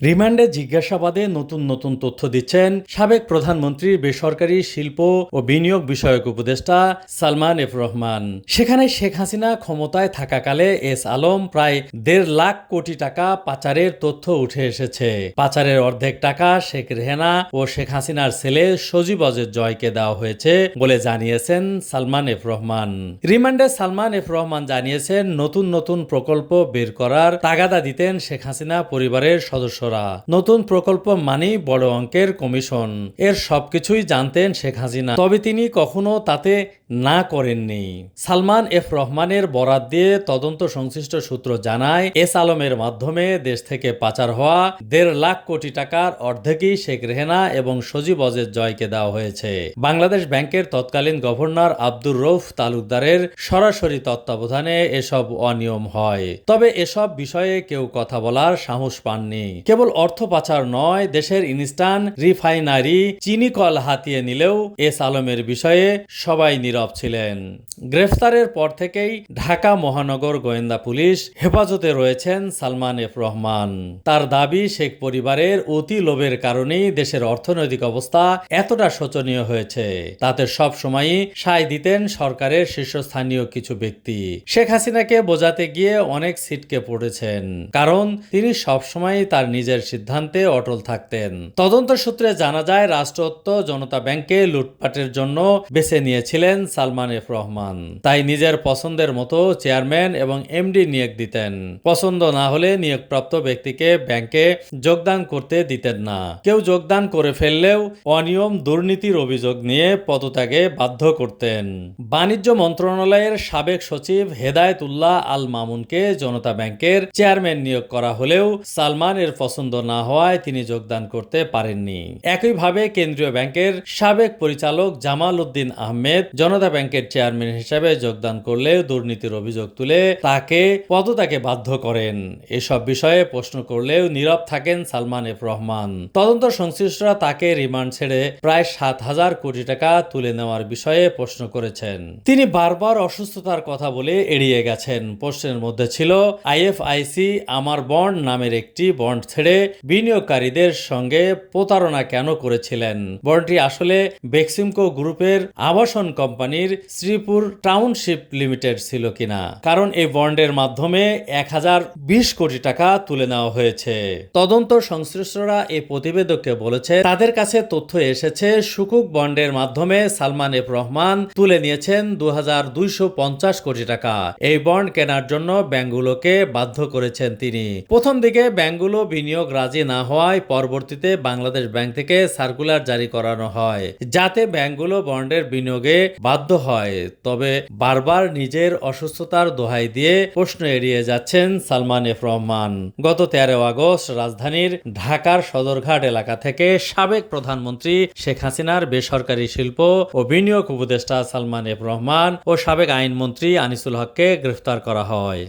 রিমান্ডে জিজ্ঞাসাবাদে নতুন নতুন তথ্য দিচ্ছেন সাবেক প্রধানমন্ত্রীর বেসরকারি শিল্প ও বিনিয়োগ বিষয়ক উপদেষ্টা সালমান এফ রহমান। সেখানে শেখ হাসিনা ক্ষমতায় থাকাকালে এস আলম প্রায় দেড় লাখ কোটি টাকা পাচারের তথ্য উঠে এসেছে। পাচারের অর্ধেক টাকা শেখ রেহেনা ও শেখ হাসিনার ছেলে সজীব অজের জয়কে দেওয়া হয়েছে বলে জানিয়েছেন সালমান এফ রহমান। রিমান্ডে সালমান এফ রহমান জানিয়েছেন, নতুন নতুন প্রকল্প বের করার তাগাদা দিতেন শেখ হাসিনা পরিবারের সদস্যরা নতুন প্রকল্প মানেই বড় অঙ্কের কমিশন। এর সবকিছুই জানতেন শেখ হাসিনা। তবে তিনি কখনো তাতে না করেননি। সালমান এফ রহমানের বরাত দিয়ে তদন্ত সংশ্লিষ্ট সূত্র জানায়, এস আলমের মাধ্যমে দেশ থেকে পাচার হওয়া দেড় লাখ কোটি টাকার অর্ধেকই শেখ রেহেনা এবং সজীব অজের জয়কে দেওয়া হয়েছে। বাংলাদেশ ব্যাংকের তৎকালীন গভর্নর আব্দুর রৌফ তালুকদারের সরাসরি তত্ত্বাবধানে এসব অনিয়ম হয়। তবে এসব বিষয়ে কেউ কথা বলার সাহস পাননি। কেবল অর্থ পাচার নয়, দেশের ইনস্টান রিফাইনারি চিনি কল হাতিয়ে নিলেও এস আলমের বিষয়ে সবাই নীরব ছিলেন। গ্রেফতারের পর থেকেই ঢাকা মহানগর গোয়েন্দা পুলিশ হেফাজতে রয়েছেন সালমান এফ রহমান। তার দাবি, শেখ পরিবারের অতি লোভের কারণেই দেশের অর্থনৈতিক অবস্থা এতটা শোচনীয় হয়েছে। তাতে সব সময়ই সায় দিতেন সরকারের শীর্ষস্থানীয় কিছু ব্যক্তি। শেখ হাসিনাকে বোঝাতে গিয়ে অনেক সিটকে পড়েছেন। কারণ তিনি সবসময় তার নিজের সিদ্ধান্তে অটল থাকতেন। তদন্ত সূত্রে জানা যায়, রাষ্ট্রত্ব জনতা ব্যাংকে লুটপাটের জন্য বেছে নিয়েছিলেন সালমান এফ রহমান। তাই নিজের পছন্দের মতো চেয়ারম্যান এবং এমডি নিয়োগ দিতেন। পছন্দ না হলে নিয়োগপ্রাপ্ত ব্যক্তিকে ব্যাংকে যোগদান করতে দিতেন না। কেউ যোগদান করে ফেললেও অনিয়ম, দুর্নীতির অভিযোগ নিয়ে পদত্যাগে বাধ্য করতেন। বাণিজ্য মন্ত্রণালয়ের সাবেক সচিব হেদায়েতুল্লাহ আল মামুনকে জনতা ব্যাংকের চেয়ারম্যান নিয়োগ করা হলেও সালমান এর পছন্দ না হওয়ায় তিনি যোগদান করতে পারেননি। একইভাবে কেন্দ্রীয় ব্যাংকের সাবেক পরিচালক জামাল উদ্দিন আহমেদ জনতা ব্যাংকের চেয়ারম্যান হিসেবে যোগদান করলেও দুর্নীতির অভিযোগ তুলে তাকে পদত্যাগে বাধ্য করেন। এসব বিষয়ে প্রশ্ন করলেও নীরব থাকেন সালমান এফ রহমান। তদন্ত সংশ্লিষ্টরা তাকে রিমান্ড ছেড়ে প্রায় সাত হাজার কোটি টাকা তুলে নেওয়ার বিষয়ে প্রশ্ন করেছেন। তিনি বারবার অসুস্থতার কথা বলে এড়িয়ে গেছেন। প্রশ্নের মধ্যে ছিল, আইএফআইসি আমার বন্ড নামের একটি বন্ড ছেড়ে বিনিয়োগকারীদের সঙ্গে প্রতারণা কেন করেছিলেন? বন্ডটি আসলে বেক্সিমকো গ্রুপের আবাসন কোম্পানির শ্রীপুর টাউনশিপ লিমিটেড ছিল কিনা? কারণ এই বন্ডের মাধ্যমে এক হাজার বিশ কোটি টাকা তুলে নেওয়া হয়েছে। তদন্ত সংশ্লিষ্টরা এই প্রতিবেদককে বলেছে, তাদের কাছে তথ্য এসেছে, সুকুক বন্ডের মাধ্যমে সালমান এফ রহমান তুলে নিয়েছেন দু হাজার দুইশো পঞ্চাশ কোটি টাকা। এই বন্ড কেনার জন্য ব্যাংকগুলোকে বাধ্য করেছেন তিনি। প্রথম দিকে ব্যাংকগুলো বিনিয়োগ রাজি না হওয়ায় পরবর্তীতে বাংলাদেশ ব্যাংক থেকে সার্কুলার জারি করানো হয়, যাতে ব্যাংকগুলো বন্ডের বিনিয়োগে বাধ্য হয়। তবে বারবার নিজের অসুস্থতার দোহাই দিয়ে প্রশ্ন এড়িয়ে যাচ্ছেন সালমান এফ রহমান। গত তেরো আগস্ট রাজধানীর ঢাকার সদরঘাট এলাকা থেকে সাবেক প্রধানমন্ত্রী শেখ হাসিনার বেসরকারি শিল্প ও বিনিয়োগ উপদেষ্টা সালমান এফ রহমান ও সাবেক আইনমন্ত্রী আনিসুল হককে গ্রেফতার করা হয়।